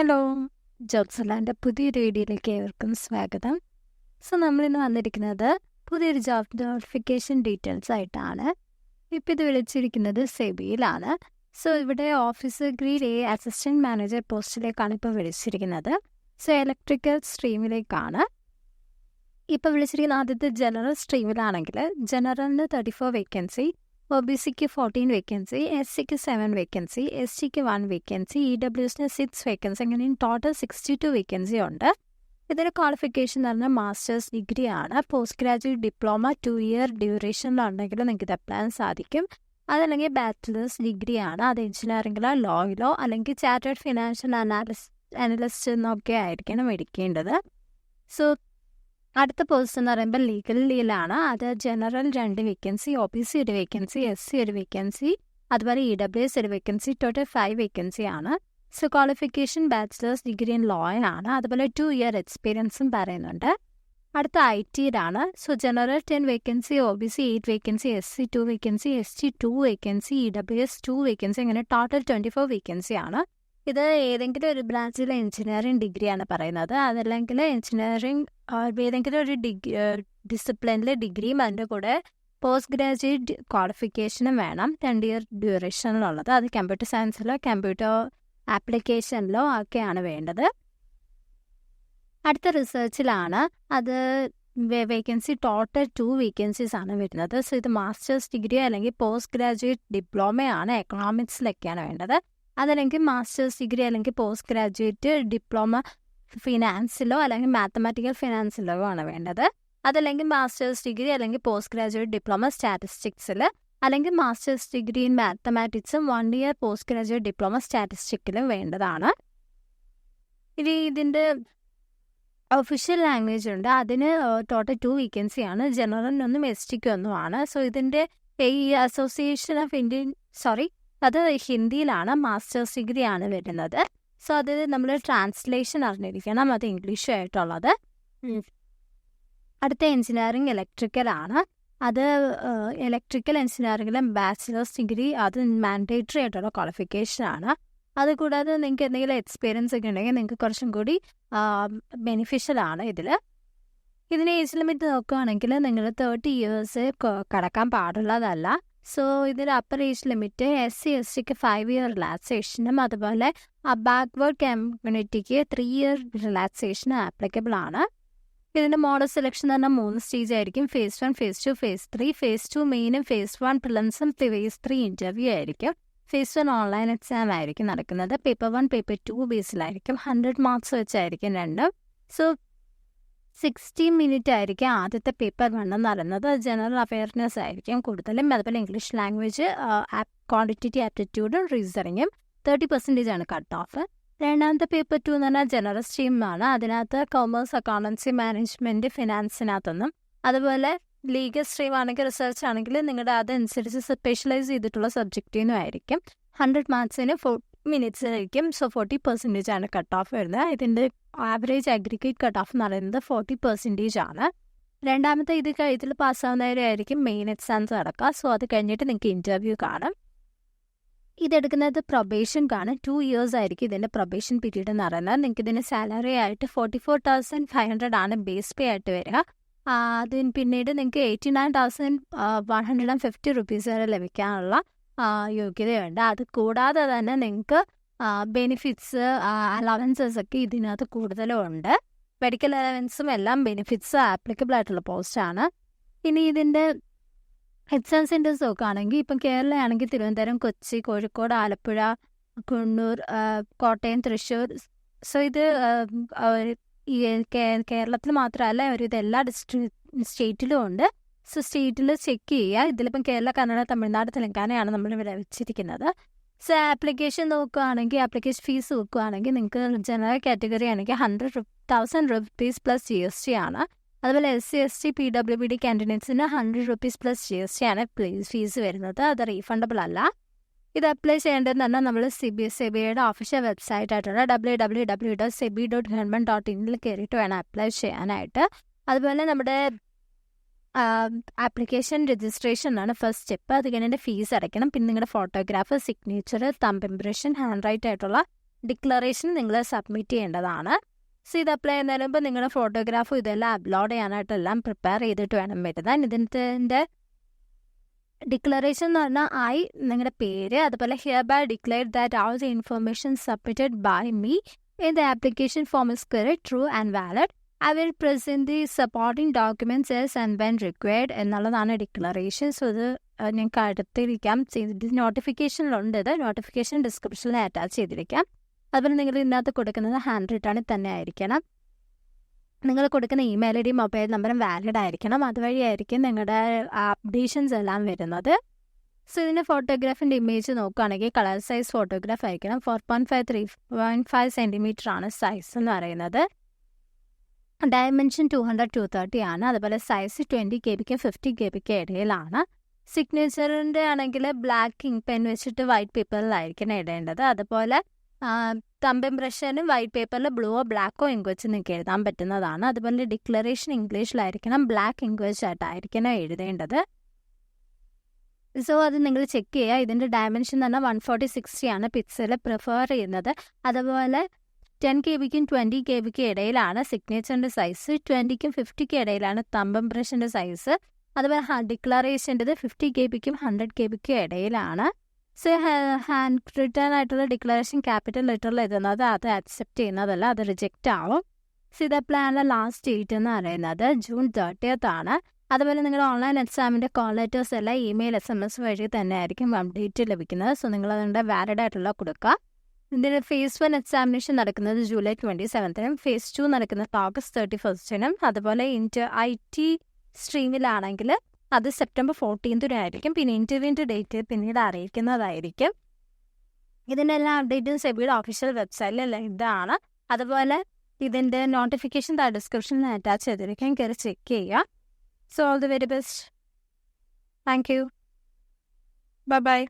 Hello ജോബ്സലാന്റെ പുതിയൊരു വീഡിയോയിലേക്ക് ഏവർക്കും സ്വാഗതം. സോ നമ്മളിന്ന് വന്നിരിക്കുന്നത് പുതിയൊരു ജോബ് നോട്ടിഫിക്കേഷൻ ഡീറ്റെയിൽസ് ആയിട്ടാണ്. ഇപ്പം ഇത് വിളിച്ചിരിക്കുന്നത് സെബിയിലാണ്. സോ ഇവിടെ office grade A assistant manager പോസ്റ്റിലേക്കാണ് ഇപ്പോൾ വിളിച്ചിരിക്കുന്നത്. സോ ഇലക്ട്രിക്കൽ സ്ട്രീമിലേക്കാണ്. ഇപ്പോൾ വിളിച്ചിരിക്കുന്ന ആദ്യത്തെ ജനറൽ സ്ട്രീമിലാണെങ്കിൽ ജനറലിന് thirty four vacancy O B സിക്ക് ഫോർട്ടീൻ വേക്കൻസി എസ് സിക്ക് സെവൻ വേക്കൻസി എസ് ടിക്ക് വൺ വേക്കൻസി ഇ ഡബ്ല്യു എസിന് സിക്സ് വേക്കൻസി അങ്ങനെ ടോട്ടൽ സിക്സ്റ്റി ടു വേക്കൻസി ഉണ്ട്. ഇതിന്റെ ക്വാളിഫിക്കേഷൻ എന്ന് പറഞ്ഞാൽ മാസ്റ്റേഴ്സ് ഡിഗ്രി ആണ്. Post graduate diploma two year ഡ്യൂറേഷനിലുണ്ടെങ്കിൽ നിങ്ങൾക്ക് ഇത് അപ്ലൈ സാധിക്കും. അതല്ലെങ്കിൽ ബാച്ചിലേഴ്സ് ഡിഗ്രി ആണ്. അത് എഞ്ചിനീയറിംഗിലോ ലോയിലോ അല്ലെങ്കിൽ ചാർട്ടേഡ് ഫിനാൻഷ്യൽ അനാലിസ്റ്റ് അനലിസ്റ്റ് എന്നൊക്കെ ആയിരിക്കണം എടുക്കേണ്ടത്. സോ അടുത്ത പോസ്റ്റ് എന്ന് പറയുമ്പോൾ ലീഗൽ ലീലാണ് അത് ജനറൽ രണ്ട് വേക്കൻസി ഒ ബി സി ഒരു വേക്കൻസി എസ് സി ഒരു വേക്കൻസി അതുപോലെ ഇ ഡബ്ല്യു എസ് ഒരു വേക്കൻസി ടോട്ടൽ ഫൈവ് വേക്കൻസി ആണ്. So qualification bachelors degree in law ആണ് അതുപോലെ ടു ഇയർ എക്സ്പീരിയൻസും പറയുന്നുണ്ട്. അടുത്ത I ടിയിലാണ് so general ten vacancy O B C eight vacancy S C two vacancy S T two vacancy E W S two vacancy അങ്ങനെ total twenty four vacancy ആണ്. ഇത് ഏതെങ്കിലും ഒരു ബ്രാഞ്ചിലെ എഞ്ചിനീയറിംഗ് ഡിഗ്രിയാണ് പറയുന്നത്. അതല്ലെങ്കിൽ എഞ്ചിനീയറിംഗ് ഏതെങ്കിലും ഒരു ഡിഗ്രി ഡിസിപ്ലിനിൽ ഡിഗ്രിയും അതിന്റെ കൂടെ പോസ്റ്റ് ഗ്രാജുവേറ്റ് ക്വാളിഫിക്കേഷനും വേണം. രണ്ട് ഇയർ ഡ്യൂറേഷനിലുള്ളത് അത് കമ്പ്യൂട്ടർ സയൻസിലോ കമ്പ്യൂട്ടർ ആപ്ലിക്കേഷനിലോ ഒക്കെയാണ് വേണ്ടത്. അടുത്ത റിസർച്ചിലാണ് അത് വേക്കൻസി ടോട്ടൽ ടു വേക്കൻസീസ് ആണ് വരുന്നത്. സോ ഇത് മാസ്റ്റേഴ്സ് ഡിഗ്രിയോ അല്ലെങ്കിൽ പോസ്റ്റ് ഗ്രാജുവേറ്റ് ഡിപ്ലോമയാണ് എക്കണോമിക്സിലൊക്കെയാണ് വേണ്ടത്. അതല്ലെങ്കിൽ മാസ്റ്റേഴ്സ് ഡിഗ്രി അല്ലെങ്കിൽ പോസ്റ്റ് ഗ്രാജുവേറ്റ് ഡിപ്ലോമ ഫിനാൻസിലോ അല്ലെങ്കിൽ മാത്തമാറ്റിക്കൽ ഫിനാൻസിലോ ആണ് വേണ്ടത്. അതല്ലെങ്കിൽ മാസ്റ്റേഴ്സ് ഡിഗ്രി അല്ലെങ്കിൽ പോസ്റ്റ് ഗ്രാജുവേറ്റ് ഡിപ്ലോമ സ്റ്റാറ്റിസ്റ്റിക്സിൽ അല്ലെങ്കിൽ masters degree in മാത്തമാറ്റിക്സും one year post graduate diploma സ്റ്റാറ്റിസ്റ്റിക്കിലും വേണ്ടതാണ്. ഇനി ഇതിന്റെ ഒഫീഷ്യൽ ലാംഗ്വേജ് ഉണ്ട്. അതിന് ടോട്ടൽ ടു വേക്കൻസിയാണ് ജനറലിനൊന്നും എസ് ടിക്കൊന്നുമാണ് സോ ഇതിന്റെ ഈ അസോസിയേഷൻ ഓഫ് ഇന്ത്യൻ സോറി അത് ഹിന്ദിയിലാണ് മാസ്റ്റേഴ്സ് ഡിഗ്രി ആണ് വരുന്നത്. സോ അത് നമ്മൾ ട്രാൻസ്ലേഷൻ അറിഞ്ഞിരിക്കണം അത് ഇംഗ്ലീഷ് ആയിട്ടുള്ളത് അടുത്ത എഞ്ചിനീയറിംഗ് ഇലക്ട്രിക്കൽ ആണ് അത് ഇലക്ട്രിക്കൽ എഞ്ചിനീയറിംഗിലും ബാച്ചിലേഴ്സ് ഡിഗ്രി അത് മാൻഡേറ്ററി ആയിട്ടുള്ള ക്വാളിഫിക്കേഷൻ ആണ് അതുകൂടാതെ നിങ്ങൾക്ക് എന്തെങ്കിലും എക്സ്പീരിയൻസ് ഒക്കെ ഉണ്ടെങ്കിൽ നിങ്ങൾക്ക് കുറച്ചും കൂടി ബെനിഫിഷ്യൽ ആണ് ഇതിൽ ഇതിന് ഏജ് ലിമിറ്റ് നോക്കുകയാണെങ്കിൽ നിങ്ങൾ തേർട്ടി ഇയേഴ്സ് കടക്കാൻ പാടുള്ളതല്ല. സോ ഇതിന് upper age limit S C S tick five year റിലാക്സേഷനും അതുപോലെ ആ ബാക്ക്വേർഡ് കമ്മ്യൂണിറ്റിക്ക് ത്രീ ഇയർ റിലാക്സേഷനും ആപ്ലിക്കബിൾ ആണ്. ഇതിന്റെ മോഡൽ സെലക്ഷൻ എന്ന് പറഞ്ഞാൽ മൂന്ന് സ്റ്റേജ് ആയിരിക്കും. Phase one phase two phase three phase two മെയിനും phase one പ്രിലംസും ഫേസ് ത്രീ ഇന്റർവ്യൂ ആയിരിക്കും. ഫേസ് വൺ ഓൺലൈൻ എക്സാം ആയിരിക്കും നടക്കുന്നത്. പേപ്പർ വൺ പേപ്പർ ടു ബേസിലായിരിക്കും ഹൺഡ്രഡ് മാർക്സ് വെച്ചായിരിക്കും രണ്ടും. സോ സിക്സ്റ്റി മിനിറ്റ് ആയിരിക്കും ആദ്യത്തെ പേപ്പർ എന്ന് പറയുന്നത് ജനറൽ അവയർനെസ് ആയിരിക്കും കൂടുതലും. അതുപോലെ ഇംഗ്ലീഷ് ലാംഗ്വേജ് ക്വാണ്ടിറ്റി ആപ്റ്റിറ്റ്യൂഡും റീസണിങ്ങും തേർട്ടി പെർസെന്റേജ് ആണ് കട്ട് ഓഫ് രണ്ടാമത്തെ പേപ്പർ ടു എന്ന് പറഞ്ഞാൽ ജനറൽ സ്ട്രീമാണ് അതിനകത്ത് കോമേഴ്സ് അക്കൗണ്ടൻസി മാനേജ്മെന്റ് ഫിനാൻസിനകത്തൊന്നും അതുപോലെ ലീഗൽ സ്ട്രീം ആണെങ്കിൽ റിസർച്ച് ആണെങ്കിൽ നിങ്ങളുടെ അതനുസരിച്ച് സ്പെഷ്യലൈസ് ചെയ്തിട്ടുള്ള സബ്ജക്റ്റിനും ആയിരിക്കും. ഹൺഡ്രഡ് മാർക്സിന് ഫോർ മിനിറ്റ്സ് ആയിരിക്കും. സോ ഫോർട്ടി പെർസെന്റേജ് ആണ് കട്ട് ഓഫ് വരുന്നത്. ഇതിന്റെ ആവറേജ് അഗ്രിഗേറ്റ് കട്ട് ഓഫ് എന്ന് പറയുന്നത് ഫോർട്ടി പെർസെന്റേജ് ആണ്. രണ്ടാമത്തെ ഇത് ഇതിൽ പാസ്സാവുന്നവരായിരിക്കും മെയിൻ എക്സാംസ് നടക്കുക. സോ അത് കഴിഞ്ഞിട്ട് നിങ്ങൾക്ക് ഇന്റർവ്യൂ കാണും. ഇതെടുക്കുന്നത് പ്രൊബേഷൻ കാണും ടു ഇയേഴ്സ് ആയിരിക്കും ഇതിന്റെ പ്രൊബേഷൻ പീരീഡ് എന്ന് പറയുന്നത്. നിങ്ങൾക്ക് ഇതിന് സാലറി ആയിട്ട് forty four thousand five hundred ആണ് ബേസ് പേ ആയിട്ട് വരിക. അതിന് പിന്നീട് നിങ്ങൾക്ക് eighty nine thousand one hundred and fifty rupees വരെ ലഭിക്കാനുള്ള യോഗ്യതയുണ്ട്. അത് കൂടാതെ തന്നെ നിങ്ങൾക്ക് ബെനിഫിറ്റ്സ് അലവൻസസ് ഒക്കെ ഇതിനകത്ത് കൂടുതലും ഉണ്ട് മെഡിക്കൽ അലവൻസും എല്ലാം ബെനിഫിറ്റ്സ് ആപ്ലിക്കബിൾ ആയിട്ടുള്ള പോസ്റ്റാണ് ഇനി ഇതിന്റെ എക്സാം സെന്റേഴ്സ് നോക്കുകയാണെങ്കിൽ ഇപ്പം കേരളയാണെങ്കിൽ തിരുവനന്തപുരം കൊച്ചി കോഴിക്കോട് ആലപ്പുഴ കണ്ണൂർ കോട്ടയം തൃശ്ശൂർ. സോ ഇത് കേരളത്തിൽ മാത്രമല്ല ഒരു ഇത് എല്ലാ സ്റ്റേറ്റിലും ഉണ്ട്. സോ സ്റ്റേറ്റിൽ ചെക്ക് ചെയ്യുക. ഇതിലിപ്പം കേരള കർണാടക തമിഴ്നാട് തെലങ്കാനയാണ് നമ്മൾ ഇവിടെ വെച്ചിരിക്കുന്നത്. സോ ആപ്ലിക്കേഷൻ നോക്കുകയാണെങ്കിൽ ആപ്ലിക്കേഷൻ ഫീസ് നോക്കുകയാണെങ്കിൽ നിങ്ങൾക്ക് ജനറൽ കാറ്റഗറി ആണെങ്കിൽ hundred thousand rupees plus G S T ആണ്. അതുപോലെ S C S T P W B D കാൻഡിഡേറ്റ്സിന് hundred rupees plus G S T ആണ് ഫീസ് വരുന്നത്. അത് റീഫണ്ടബിൾ അല്ല. ഇത് അപ്ലൈ ചെയ്യേണ്ടതെന്ന് പറഞ്ഞാൽ നമ്മൾ സി ബി എസ് സെബിയുടെ ഒഫീഷ്യൽ വെബ്സൈറ്റ് ആയിട്ടുള്ള W W W dot SEBI dot government dot ഇനിൽ കയറിയിട്ട് വേണം അപ്ലൈ ചെയ്യാനായിട്ട്. അതുപോലെ നമ്മുടെ ആപ്ലിക്കേഷൻ രജിസ്ട്രേഷൻ ആണ് ഫസ്റ്റ് സ്റ്റെപ്പ് അത് കഴിഞ്ഞിട്ട് ഫീസ് അടയ്ക്കണം. പിന്നെ നിങ്ങളുടെ photograph signature thumb impression hand write ആയിട്ടുള്ള ഡിക്ലറേഷൻ നിങ്ങൾ സബ്മിറ്റ് ചെയ്യേണ്ടതാണ്. സോ ഇത് അപ്ലൈ ചെയ്യുന്നതിന് മുമ്പ് നിങ്ങളുടെ ഫോട്ടോഗ്രാഫും ഇതെല്ലാം അപ്ലോഡ് ചെയ്യാനായിട്ട് എല്ലാം പ്രിപ്പയർ ചെയ്തിട്ട് വേണം വരുന്നത്. ഇതിന്റെ ഡിക്ലറേഷൻ എന്ന് പറഞ്ഞാൽ ഐ നിങ്ങളുടെ പേര് അതുപോലെ hereby declare that all the information submitted by me in the application form is correct true and valid I will present the supporting documents as and when required എന്നുള്ളതാണ് ഡിക്ലറേഷൻ സോ ഇത് ഞങ്ങൾക്ക് അടുത്തിരിക്കാം. ചെയ്തിട്ട് നോട്ടിഫിക്കേഷനിലുണ്ട് ഇത് notification ഡിസ്ക്രിപ്ഷനിൽ attach ചെയ്തിരിക്കാം. അതുപോലെ നിങ്ങൾ ഇതിനകത്ത് കൊടുക്കുന്നത് ഹാൻഡ് റിട്ടേണിൽ തന്നെ ആയിരിക്കണം. നിങ്ങൾ കൊടുക്കുന്ന ഇമെയിൽ ഐ ഡി മൊബൈൽ നമ്പറും വാലിഡ് ആയിരിക്കണം. അതുവഴിയായിരിക്കും നിങ്ങളുടെ അപ്ഡേഷൻസ് എല്ലാം വരുന്നത്. സോ ഇതിന്റെ ഫോട്ടോഗ്രാഫിന്റെ ഇമേജ് നോക്കുകയാണെങ്കിൽ കളർ സൈസ് ഫോട്ടോഗ്രാഫ് ആയിരിക്കണം. Four point five three point five centimetre ആണ് സൈസ് എന്ന് പറയുന്നത്. Dimension two hundred two thirty ആണ്. അതുപോലെ സൈസ് ട്വന്റി കെ ബിക്ക് ഫിഫ്റ്റി കെ ബിക്ക് ഇടയിലാണ്. സിഗ്നേച്ചറിന്റെ ആണെങ്കിൽ ബ്ലാക്ക് ഇങ്ക് പെൻ വെച്ചിട്ട് വൈറ്റ് പേപ്പറിലായിരിക്കണം ഇടേണ്ടത്. അതുപോലെ തമ്പ് ഇംപ്രഷനും വൈറ്റ് പേപ്പറിൽ ബ്ലൂവോ ബ്ലാക്കോ ഇങ്ക് വെച്ച് നിങ്ങൾക്ക് എഴുതാൻ പറ്റുന്നതാണ്. അതുപോലെ ഡിക്ലറേഷൻ ഇംഗ്ലീഷിലായിരിക്കണം ബ്ലാക്ക് ഇങ്ക് വെച്ചായിട്ടായിരിക്കണം എഴുതേണ്ടത്. സോ അത് നിങ്ങൾ ചെക്ക് ചെയ്യുക. ഇതിന്റെ ഡയമെൻഷൻ തന്നെ വൺ ഫോർട്ടി സിക്സ്റ്റി ആണ്. പിക്സൽ പ്രിഫർ ചെയ്യുന്നത്. അതുപോലെ ടെൻ കെ ബിക്കും ട്വന്റി കെ ബിക്കും ഇടയിലാണ് സിഗ്നേച്ചറിന്റെ സൈസ്. ട്വന്റിക്കും ഫിഫ്റ്റിക്കും ഇടയിലാണ് തമ്പ് ഇംപ്രഷന്റെ സൈസ്. അതുപോലെ ഡിക്ലറേഷന്റെത് ഫിഫ്റ്റി കെ ബിക്കും ഹൺഡ്രഡ് കെ ബിക്കും ഇടയിലാണ്. സോ ഹാൻഡ് റിട്ടേൺ ആയിട്ടുള്ള ഡിക്ലറേഷൻ ക്യാപിറ്റൽ ലെറ്ററിൽ എഴുതുന്നത് അത് അക്സെപ്റ്റ് ചെയ്യുന്നതല്ല അത് റിജക്റ്റ് ആവും. സോ ഇതാ പ്ലാനിലെ ലാസ്റ്റ് ഡേറ്റ് എന്ന് പറയുന്നത് ജൂൺ തേർട്ടിയത്ത് ആണ്. അതുപോലെ നിങ്ങൾ ഓൺലൈൻ എക്സാമിന്റെ കോൾ ലെറ്റേഴ്സ് എല്ലാം ഇമെയിൽ എസ് എം എസ് വഴി തന്നെ ആയിരിക്കും അപ്ഡേറ്റ് ലഭിക്കുന്നത്. സോ നിങ്ങൾ അതിന്റെ വാലിഡ് ആയിട്ടുള്ള കൊടുക്കുക. ഇതിന്റെ ഫേസ് വൺ എക്സാമിനേഷൻ നടക്കുന്നത് ജൂലൈ ട്വന്റി സെവൻത്തിനും ഫേസ് ടു നടക്കുന്നത് ഓഗസ്റ്റ് തേർട്ടി ഫസ്റ്റിനും അതുപോലെ ഇന്റർ ഐ ടി സ്ട്രീമിലാണെങ്കിൽ അത് സെപ്റ്റംബർ ഫോർട്ടീൻത്തിനായിരിക്കും പിന്നെ ഇന്റർവ്യൂവിന്റെ ഡേറ്റ് പിന്നീട് അറിയിക്കുന്നതായിരിക്കും. ഇതിന്റെ എല്ലാ അപ്ഡേറ്റും സെബിയുടെ ഒഫീഷ്യൽ വെബ്സൈറ്റിൽ ഇതാണ്. അതുപോലെ ഇതിന്റെ നോട്ടിഫിക്കേഷൻ ഡിസ്ക്രിപ്ഷനിൽ അറ്റാച്ച് ചെയ്തിരിക്കാൻ കയറി ചെക്ക് ചെയ്യുക. So all the very best thank you bye bye